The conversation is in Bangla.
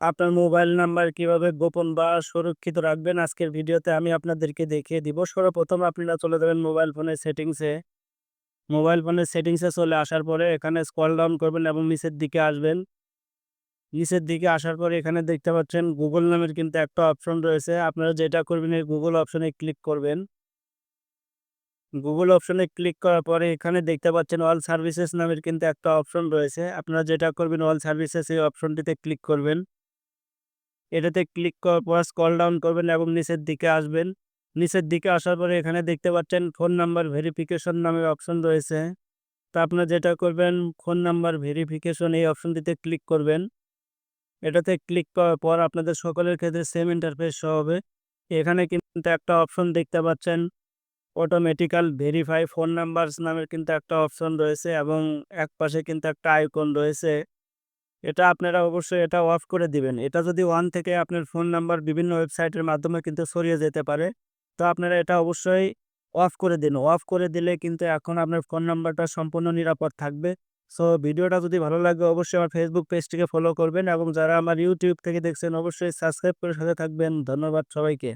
আপনার মোবাইল নাম্বার কীভাবে গোপন বা সুরক্ষিত রাখবেন আজকের ভিডিওতে আমি আপনাদেরকে দেখিয়ে দিব। সর্বপ্রথম আপনারা চলে যাবেন মোবাইল ফোনের সেটিংসে। মোবাইল ফোনের সেটিংসে চলে আসার পরে এখানে স্কল ডাউন করবেন এবং নিচের দিকে আসবেন। নিচের দিকে আসার পরে এখানে দেখতে পাচ্ছেন গুগল নামের কিন্তু একটা অপশন রয়েছে। আপনারা যেটা করবেন এই গুগল অপশনে ক্লিক করবেন। গুগল অপশনে ক্লিক করার পরে এখানে দেখতে পাচ্ছেন অল সার্ভিসেস নামের কিন্তু একটা অপশন রয়েছে। আপনারা যেটা করবেন অল সার্ভিসেস এই অপশনটিতে ক্লিক করবেন। এটাতে ক্লিক করার পর স্ক্রল ডাউন করবেন এবং নিচের দিকে আসবেন। নিচের দিকে আসার পরে এখানে দেখতে পাচ্ছেন ফোন নাম্বার ভেরিফিকেশন নামের অপশন রয়েছে। তা আপনারা যেটা করবেন ফোন নাম্বার ভেরিফিকেশন এই অপশনটিতে ক্লিক করবেন। এটাতে ক্লিক করার পর আপনাদের সকলের ক্ষেত্রে সেম ইন্টারফেস হবে। এখানে কিন্তু একটা অপশন দেখতে পাচ্ছেন অটোমেটিক্যাল ভেরিফাই ফোন নাম্বারস নামের কিন্তু একটা অপশন রয়েছে এবং এক পাশে কিন্তু একটা আইকন রয়েছে। এটা আপনারা অবশ্যই এটা অফ করে দিবেন। এটা যদি ওয়ান থেকে আপনার ফোন নাম্বার বিভিন্ন ওয়েবসাইটের মাধ্যমে কিন্তু ছড়িয়ে যেতে পারে। তো আপনারা এটা অবশ্যই অফ করে দিন। অফ করে দিলে কিন্তু এখন আপনার ফোন নাম্বারটা সম্পূর্ণ নিরাপদ থাকবে। সো ভিডিওটা যদি ভালো লাগে অবশ্যই আমার ফেসবুক পেজটিকে ফলো করবেন এবং যারা আমার ইউটিউব থেকে দেখছেন অবশ্যই সাবস্ক্রাইব করে সাথে থাকবেন। ধন্যবাদ সবাইকে।